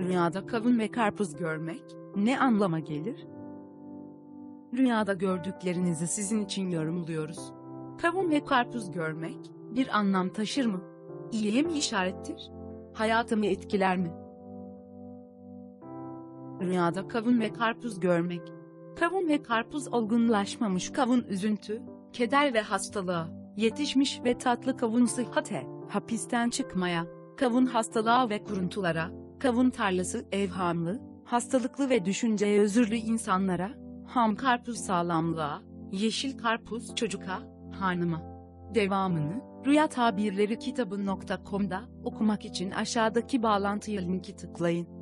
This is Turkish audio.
Rüyada kavun ve karpuz görmek ne anlama gelir? Rüyada gördüklerinizi sizin için yorumluyoruz. Kavun ve karpuz görmek bir anlam taşır mı? İyiye mi işarettir? Hayatımı etkiler mi? Rüyada kavun ve karpuz görmek. Kavun ve karpuz olgunlaşmamış kavun üzüntü, keder ve hastalığa, yetişmiş ve tatlı kavun sıhhate, hapisten çıkmaya, kavun hastalığa ve kuruntulara, kavun tarlası evhamlı, hastalıklı ve düşünceye özürlü insanlara, ham karpuz sağlamlığa, yeşil karpuz çocuğa, hanıma. Devamını, Rüya Tabirleri kitabı.com'da okumak için aşağıdaki bağlantıya linki tıklayın.